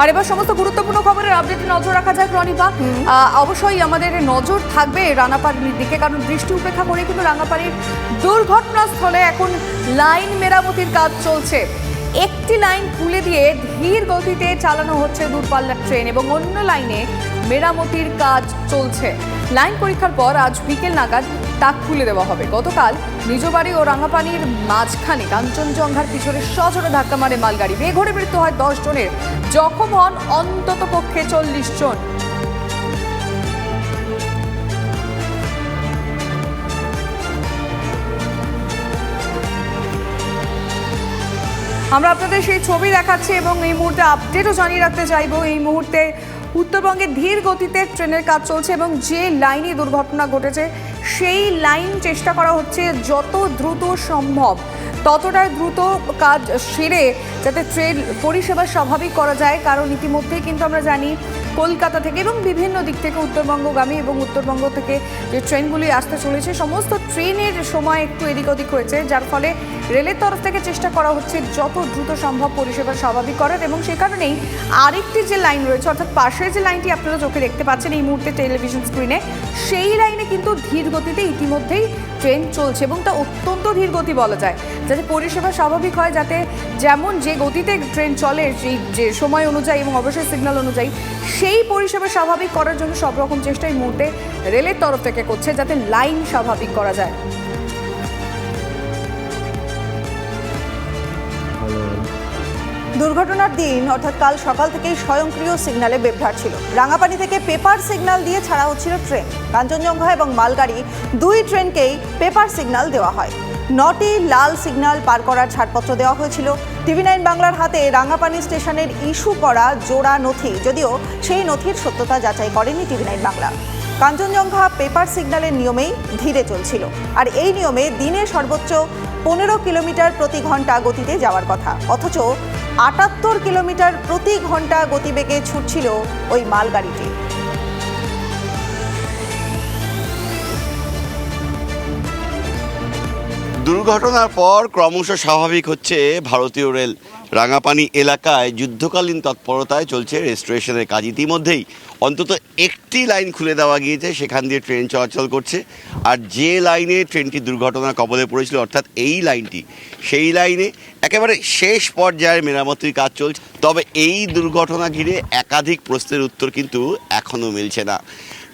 আর এবার সমস্ত গুরুত্বপূর্ণ খবরের আপডেটে নজর রাখা যাক রনিবা অবশ্যই আমাদের নজর থাকবে রাঙাপাড়ির দিকে কারণ দৃষ্টি উপেক্ষা করে কিন্তু রাঙাপাড়ির দুর্ঘটনাস্থলে এখন লাইন মেরামতির কাজ চলছে। একটি লাইন খুলে দিয়ে ধীর গতিতে চালানো হচ্ছে দূরপাল্লার ট্রেন এবং অন্য লাইনে মেরামতির কাজ চলছে। লাইন পরীক্ষার পর আজ বিকেল নাগাদ তা খুলে দেওয়া হবে। গতকাল নিজ বাড়ি ও রাঙাপানির মাঝখানে কাঞ্চনজঙ্ঘার পিছনে সজোরে ধাক্কা মারে মালগাড়ি। বেঘরে মৃত্যু হয় দশ জনের। জখম হন অন্তত পক্ষে চল্লিশ জন। আমরা আপনাদের সেই ছবি দেখাচ্ছি এবং এই মুহূর্তে আপডেটও জানিয়ে রাখতে চাইব। এই মুহূর্তে উত্তরবঙ্গে ধীর গতিতে ট্রেনের কাজ চলছে এবং যে লাইনে দুর্ঘটনা ঘটেছে সেই লাইন চেষ্টা করা হচ্ছে যত দ্রুত সম্ভব ততটা দ্রুত কাজ সেরে যাতে ট্রেন পরিষেবা স্বাভাবিক করা যায়। কারণ ইতিমধ্যেই কিন্তু আমরা জানি, কলকাতা থেকে এবং বিভিন্ন দিক থেকে উত্তরবঙ্গগামী এবং উত্তরবঙ্গ থেকে যে ট্রেনগুলি আসতে চলেছে, সমস্ত ট্রেনের সময় একটু এদিক ওদিক হয়েছে, যার ফলে রেলের তরফ থেকে চেষ্টা করা হচ্ছে যত দ্রুত সম্ভব পরিষেবা স্বাভাবিক করার এবং সে কারণেই আরেকটি যে লাইন রয়েছে, অর্থাৎ পাশের যে লাইনটি আপনারা চোখে দেখতে পাচ্ছেন এই মুহূর্তে টেলিভিশন স্ক্রিনে, সেই লাইনে কিন্তু ধীর গতিতে ইতিমধ্যেই ট্রেন চলছে এবং তা অত্যন্ত ধীর গতি বলা যায়। যাতে পরিষেবা স্বাভাবিক হয়, যাতে যেমন যে গতিতে ট্রেন চলে, সেই যে সময় অনুযায়ী এবং অবশ্যই সিগন্যাল অনুযায়ী, সেই পরিষেবা স্বাভাবিক করার জন্য সব রকম চেষ্টা এই মুহূর্তে রেলের তরফ থেকে করছে, যাতে লাইন স্বাভাবিক করা যায়। দুর্ঘটনার দিন, অর্থাৎ কাল সকাল থেকেই স্বয়ংক্রিয় সিগন্যালে বেবঘাট ছিল। রাঙাপানি থেকে পেপার সিগন্যাল দিয়ে ছাড়া হচ্ছিল ট্রেন। কাঞ্চনজঙ্ঘা এবং মালগাড়ি দুই ট্রেনকেই পেপার সিগন্যাল দেওয়া হয়। নটি লাল সিগন্যাল পার করার ছাড়পত্র দেওয়া হয়েছিল। টিভি নাইন বাংলার হাতে রাঙাপানি স্টেশনের ইস্যু করা জোড়া নথি, যদিও সেই নথির সত্যতা যাচাই করেনি TV nine Bangla. Kanchenjunga paper সিগন্যালের নিয়মেই ধীরে চলছিল। আর এই নিয়মে দিনে সর্বোচ্চ পনেরো কিলোমিটার প্রতি ঘণ্টা গতিতে যাওয়ার কথা। অথচ আটাত্তর কিলোমিটার প্রতি ঘণ্টা গতিবেগে ছুটছিল ওই মালগাড়িটি। দুর্ঘটনার পর ক্রমশ স্বাভাবিক হচ্ছে ভারতীয় রেল রাঙাপানি এলাকায় যুদ্ধকালীন তৎপরতায় চলছে রেস্টোরেশনের কাজ। ইতিমধ্যেই অন্তত একটি লাইন খুলে দেওয়া গিয়েছে, সেখান দিয়ে ট্রেন চলাচল করছে। আর যে লাইনে ট্রেনটি দুর্ঘটনার কবলে পড়েছিল, অর্থাৎ এই লাইনটি, সেই লাইনে একেবারে শেষ পর্যায়ের মেরামতির কাজ চলছে। তবে এই দুর্ঘটনা ঘিরে একাধিক প্রশ্নের উত্তর কিন্তু এখনও মিলছে না।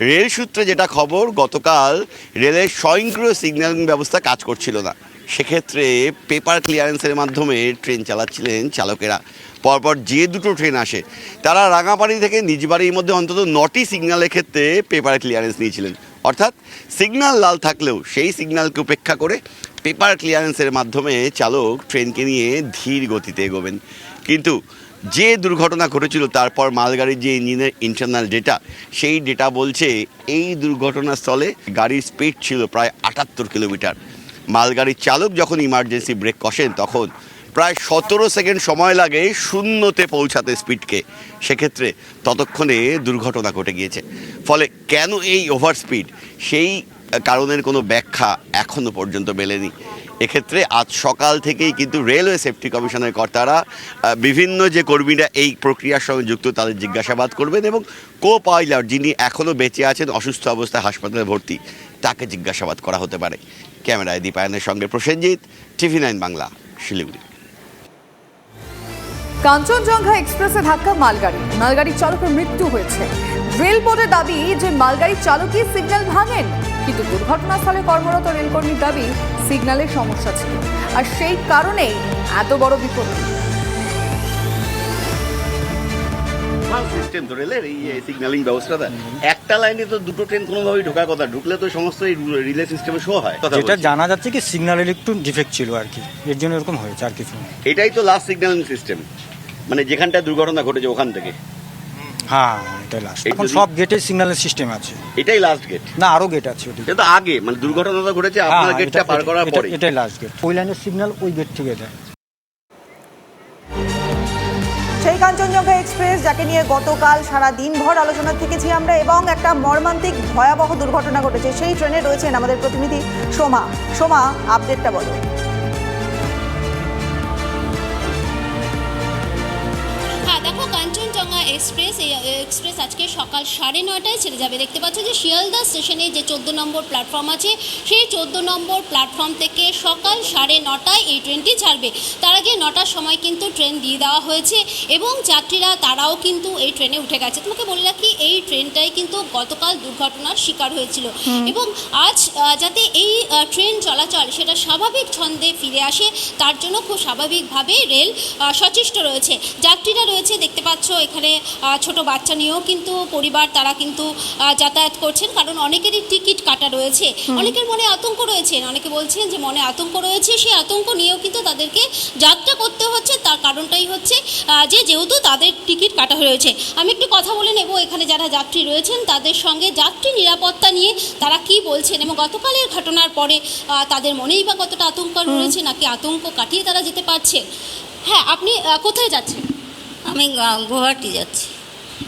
রেল সূত্রে যেটা খবর, গতকাল রেলের স্বয়ংক্রিয় সিগন্যালিং ব্যবস্থা কাজ করছিল না। সেক্ষেত্রে পেপার ক্লিয়ারেন্সের মাধ্যমে ট্রেন চালাচ্ছিলেন চালকেরা। পরপর যে দুটো ট্রেন আসে, তারা রাঙাপাড়ি থেকে নিজ বাড়ির মধ্যে অন্তত নটি সিগন্যালের ক্ষেত্রে পেপার ক্লিয়ারেন্স নিয়েছিলেন। অর্থাৎ সিগন্যাল লাল থাকলেও সেই সিগন্যালকে উপেক্ষা করে পেপার ক্লিয়ারেন্সের মাধ্যমে চালক ট্রেনকে নিয়ে ধীর গতিতে এগোবেন। কিন্তু যে দুর্ঘটনা ঘটেছিল, তারপর মালগাড়ির যে ইঞ্জিনের ইন্টারনাল ডেটা সেই ডেটা বলছে এই দুর্ঘটনাস্থলে গাড়ির স্পিড ছিল প্রায় আটাত্তর কিলোমিটার। মালগাড়ির চালক যখন ইমার্জেন্সি ব্রেক কষেন, তখন প্রায় সতেরো সেকেন্ড সময় লাগে শূন্যতে পৌঁছাতে স্পিডকে সেক্ষেত্রে ততক্ষণে দুর্ঘটনা ঘটে গিয়েছে। ফলে কেন এই ওভার স্পিড সেই কারণের কোনো ব্যাখ্যা এখনও পর্যন্ত মেলেনি। এক্ষেত্রে আজ সকাল থেকেই কিন্তু রেলওয়ে সেফটি কমিশনের কর্তারা বিভিন্ন যে কর্মীরা এই প্রক্রিয়ার সঙ্গে যুক্ত তাদের জিজ্ঞাসাবাদ করবেন এবং কো পাইলট যিনি এখনও বেঁচে আছেন, অসুস্থ অবস্থায় হাসপাতালে ভর্তি, তাকে জিজ্ঞাসাবাদ করা হতে পারে। ক্যামেরায় দীপায়নের সঙ্গে প্রসেনজিৎ, টিভি নাইন বাংলা, শিলিগুড়ি। কাঞ্চনজঙ্ঘা এক্সপ্রেসে ধাক্কা মালগাড়ি। মালগাড়ির চালকের মৃত্যু হয়েছে। রেল বোর্ডের দাবি যে মালগাড়ির চালকই সিগন্যাল ভাঙেন। কিন্তু দুর্ঘটনাস্থলে কর্মরত রেলকর্মীর দাবি সিগন্যালের সমস্যা ছিল। আর সেই কারণেই এত বড় বিপত্তি সিস্টেম তো রেলের এই সিগন্যালিং ব্যবস্থাটা একটা লাইনে তো দুটো ট্রেন কোনোভাবেই ঢোকার কথা ঢুকলে তো সমস্ত এই রিলে সিস্টেমে শো হয়। যেটা জানা যাচ্ছে কি সিগন্যালের একটু ডিফেক্ট ছিল আর কি। এর জন্য এরকম হয়েছে আর কিছু এটাই তো লাস্ট সিগন্যালিং সিস্টেম মানে যেখানটা দুর্ঘটনা ঘটেছে ওখান থেকে। হ্যাঁ এটাই লাস্ট এখন সব গেটে সিগন্যালের সিস্টেম আছে। এটাই লাস্ট গেট না আরও গেট আছে ওদিকে এটা তো আগে মানে দুর্ঘটনাটা ঘটেছে হ্যাঁ, আপনার গেটটা পার করার পরে এটাই লাস্ট গেট ওই লাইনের সিগন্যাল ওই গেট থেকে দেয় সেই কাঞ্চনজঙ্ঘা এক্সপ্রেস যাকে নিয়ে গতকাল সারা দিনভর আলোচনা থেকেছি আমরা এবং একটা মর্মান্তিক ভয়াবহ দুর্ঘটনা ঘটেছে। সেই ট্রেনে রয়েছেন আমাদের প্রতিনিধি সোমা। সোমা আপডেটটা বলো। এক্সপ্রেস এই এক্সপ্রেস আজকে সকাল সাড়ে নয়টায় ছেড়ে যাবে। দেখতে পাচ্ছ যে শিয়ালদা স্টেশনে যে চোদ্দ নম্বর প্ল্যাটফর্ম আছে সেই চোদ্দ নম্বর প্ল্যাটফর্ম থেকে সকাল সাড়ে নটায় এই ট্রেনটি ছাড়বে। তার আগে নটার সময় কিন্তু ট্রেন দিয়ে দেওয়া হয়েছে এবং যাত্রীরা তারাও কিন্তু এই ট্রেনে উঠে গেছে। তোমাকে বলে রাখি এই ট্রেনটাই কিন্তু গতকাল দুর্ঘটনার শিকার হয়েছিল। এবং আজ যাতে এই ট্রেন চলাচল সেটা স্বাভাবিক ছন্দে ফিরে আসে তার জন্য খুব স্বাভাবিকভাবে রেল সচেষ্ট রয়েছে। যাত্রীরা রয়েছে দেখতে পাচ্ছ এখানে ছোট বাচ্চা নিয়েও কিন্তু পরিবার তারা কিন্তু যাতায়াত করছেন। কারণ অনেকেরই টিকিট কাটা রয়েছে। অনেকের মনে আতঙ্ক রয়েছে। অনেকে বলছেন যে মনে আতঙ্ক রয়েছে। সেই আতঙ্ক নিয়েও কিন্তু তাদেরকে যাত্রা করতে হচ্ছে। তার কারণটাই হচ্ছে যে যেহেতু তাদের টিকিট কাটা রয়েছে। আমি একটু কথা বলে নেব। এখানে যারা যাত্রী রয়েছেন তাদের সঙ্গে যাত্রী নিরাপত্তা নিয়ে তারা কি বলছেন? এবং গতকালের ঘটনার পরে তাদের মনেই বা কতটা আতঙ্ক রয়েছে নাকি আতঙ্ক কাটিয়ে তারা যেতে পারছে? হ্যাঁ আপনি কোথায় যাচ্ছেন? আমি গুয়াহাটি যাচ্ছি।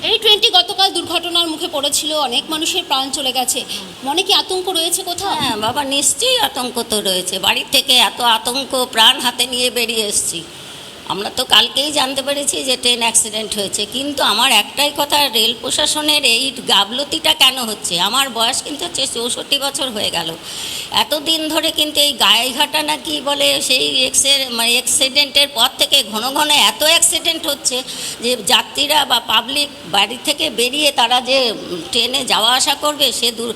এই ট্রেনটি গতকাল দুর্ঘটনার মুখে পড়েছিল অনেক মানুষের প্রাণ চলে গেছে। মনে কি আতঙ্ক রয়েছে কোথাও? হ্যাঁ বাবা নিশ্চয়ই আতঙ্ক তো রয়েছে। বাড়ির থেকে এত আতঙ্ক প্রাণ হাতে নিয়ে বেরিয়ে এসেছি। আমরা তো কালকেই জানতে পেরেছি যে ট্রেন অ্যাক্সিডেন্ট হয়েছে। কিন্তু আমার একটাই কথা রেল প্রশাসনের এই গাফলতিটা কেন হচ্ছে? আমার বয়স কিন্তু হচ্ছে চৌষট্টি বছর হয়ে গেল। এতদিন ধরে কিন্তু এই গায়েঘাটা নাকি বলে সেই এক্সে মানে অ্যাক্সিডেন্টের পর থেকে ঘন ঘন এত অ্যাক্সিডেন্ট হচ্ছে যে যাত্রীরা বা পাবলিক বাড়ি থেকে বেরিয়ে তারা যে ট্রেনে যাওয়া আসা করবে সে দূর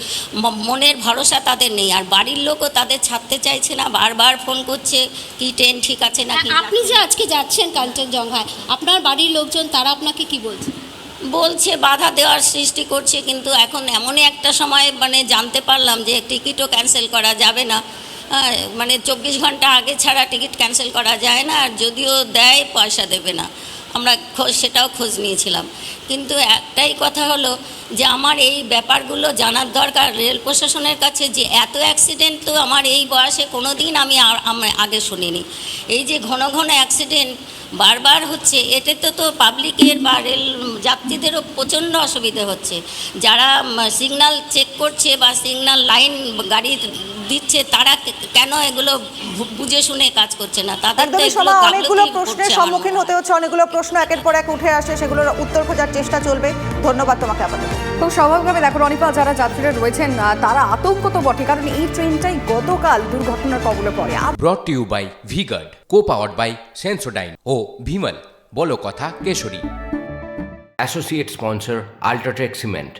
মনের ভরসা তাদের নেই। আর বাড়ির লোকও তাদের ছাড়তে চাইছে না বারবার ফোন করছে কি ট্রেন ঠিক আছে নাকি হ্যাঁ, আপনি যে আজকে যাচ্ছেন কাঞ্চনজঙ্ঘায় আপনার বাড়ির লোকজন, তারা আপনাকে কি বলছে? বলছে, বাধা দেওয়ার সৃষ্টি করছে, কিন্তু এখন এমনই একটা সময় মানে জানতে পারলাম যে টিকিটও ক্যান্সেল করা যাবে না। মানে চব্বিশ ঘণ্টা আগে ছাড়া টিকিট ক্যান্সেল করা যায় না, আর যদিও দেয়, পয়সা দেবে না। আমরা সেটাও খোঁজ নিয়েছিলাম। কিন্তু একটাই কথা হলো যে আমার এই ব্যাপারগুলো জানার দরকার রেল প্রশাসনের কাছে যে এত অ্যাক্সিডেন্ট তো আমার এই বয়সে কোনো দিন আম- আগে শুনিনি। এই যে ঘন ঘন অ্যাক্সিডেন্ট বারবার হচ্ছে এতে তো তো পাবলিকের বা রেল যাত্রীদেরও প্রচণ্ড অসুবিধে হচ্ছে। যারা সিগনাল চেক করছে বা সিগন্যাল লাইন গাড়ি দিচ্ছে তারা কেন এগুলো বুঝে শুনে কাজ করছে না? তাদের অনেকগুলো প্রশ্নের সম্মুখীন হতে হচ্ছে অনেকগুলো প্রশ্ন একের পর এক উঠে আসে সেগুলোর উত্তর খোঁজার চেষ্টা চলবে। ধন্যবাদ তোমাকে আপাতত। খুব স্বাভাবিকভাবে দেখো রনিপা যারা যাত্রীরা রয়েছেন তারা আতঙ্ক তো বটে কারণ এই ট্রেনটাই গতকাল দুর্ঘটনার কবলে পড়ে। Brought to you by VGuard co power by Sensodyne ও ভিমল বলো কথা Keshari. Associate sponsor UltraTech cement